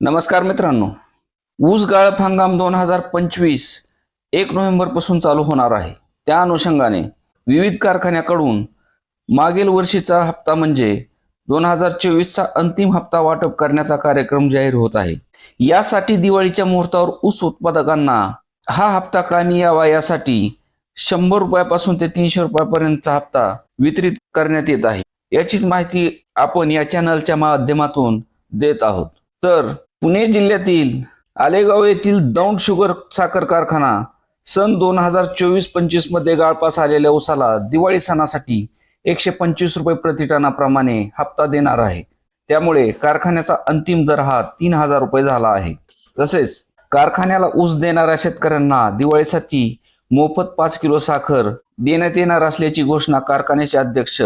नमस्कार मित्रांनो. ऊस गाळप हंगाम दोन हजार पंचवीस एक नोव्हेंबरपासून चालू होणार आहे. त्या अनुषंगाने विविध कारखान्याकडून मागील वर्षीचा हप्ता म्हणजे दोन हजार चोवीसचा अंतिम हप्ता वाटप करण्याचा कार्यक्रम जाहीर होत आहे. यासाठी दिवाळीच्या मुहूर्तावर ऊस उत्पादकांना हा हप्ता कामी यावा यासाठी शंभर रुपयापासून ते तीनशे रुपयापर्यंतचा हप्ता वितरित करण्यात येत आहे. याचीच माहिती आपण या चॅनलच्या माध्यमातून देत आहोत. तर पुणे जिल्ह्यातील आलेगाव येथील दौंड शुगर साखर कारखाना सन दोन हजार चोवीस पंचवीसमध्ये गाळपास आलेल्या ऊसाला दिवाळी सणासाठी एकशे पंचवीस रुपये प्रतिटनाप्रमाणे हप्ता देणार आहे. त्यामुळे कारखान्याचा अंतिम दर हा तीन हजार रुपये झाला आहे. तसेच कारखान्याला ऊस देणाऱ्या शेतकऱ्यांना दिवाळीसाठी मोफत पाच किलो साखर देण्यात येणार असल्याची घोषणा कारखान्याचे अध्यक्ष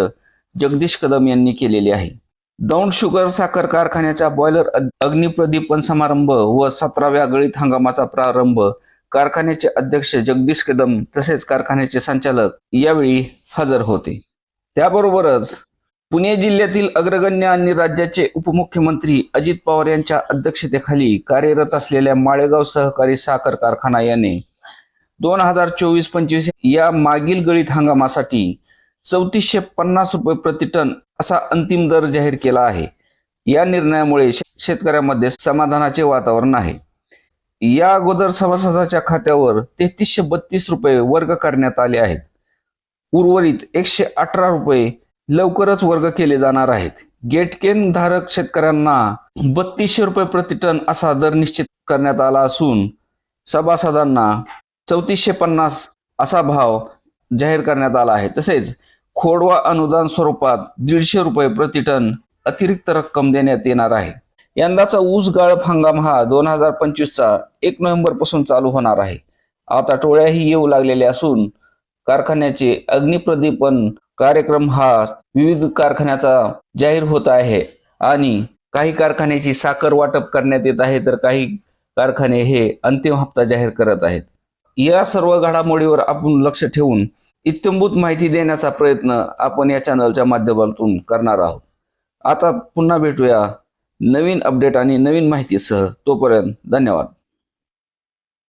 जगदीश कदम यांनी केलेली आहे. दौंड शुगर साखर कारखान्याच्या बॉयलर अग्निप्रदीपन समारंभ व सतराव्या गळीत हंगामाचा प्रारंभ. कारखान्याचे अध्यक्ष जगदीश कदम तसेच कारखान्याचे संचालक यावेळी हजर होते. त्याबरोबरच पुणे जिल्ह्यातील अग्रगण्य आणि राज्याचे उपमुख्यमंत्री अजित पवार यांच्या अध्यक्षतेखाली कार्यरत असलेल्या माळेगाव सहकारी साखर कारखाना याने दोन हजार चोवीस पंचवीस या मागील गळीत हंगामासाठी चौतीसशे पन्नास रुपये प्रति टन असा अंतिम दर जाहीर केला आहे. या निर्णयामुळे शेतकऱ्यांमध्ये समाधानाचे वातावरण आहे. या अगोदर सभासदाच्या खात्यावर तेहतीसशे बत्तीस रुपये वर्ग करण्यात आले आहेत. उर्वरित एकशे अठरा रुपये लवकरच वर्ग केले जाणार आहेत. गेटकेन धारक शेतकऱ्यांना बत्तीसशे रुपये प्रति टन असा दर निश्चित करण्यात आला असून सभासदांना चौतीसशे पन्नास असा भाव जाहीर करण्यात आला आहे. तसेच खोडवा अनुदान स्वरूपात दीडशे रुपये प्रति टन अतिरिक्त रक्कम देण्यात येणार आहे. यंदाचा ऊस गाळप हंगाम हा दोन हजार पंचवीसचा एक नोव्हेंबरपासून चालू होणार आहे. आता टोळ्याही येऊ लागलेल्या असून कारखान्याचे अग्निप्रदीपन कार्यक्रम हा विविध कारखान्याचा जाहीर होत आहे आणि काही कारखान्याची साखर वाटप करण्यात येत आहे तर काही कारखाने हे अंतिम हप्ता जाहीर करत आहेत. या सर्व घडामोडीवर आपण लक्ष ठेवून इत्यंभूत माहिती देण्याचा प्रयत्न आपण या चॅनलच्या माध्यमातून करणार आहोत. आता पुन्हा भेटूया नवीन अपडेट आणि नवीन माहितीसह. तोपर्यंत धन्यवाद.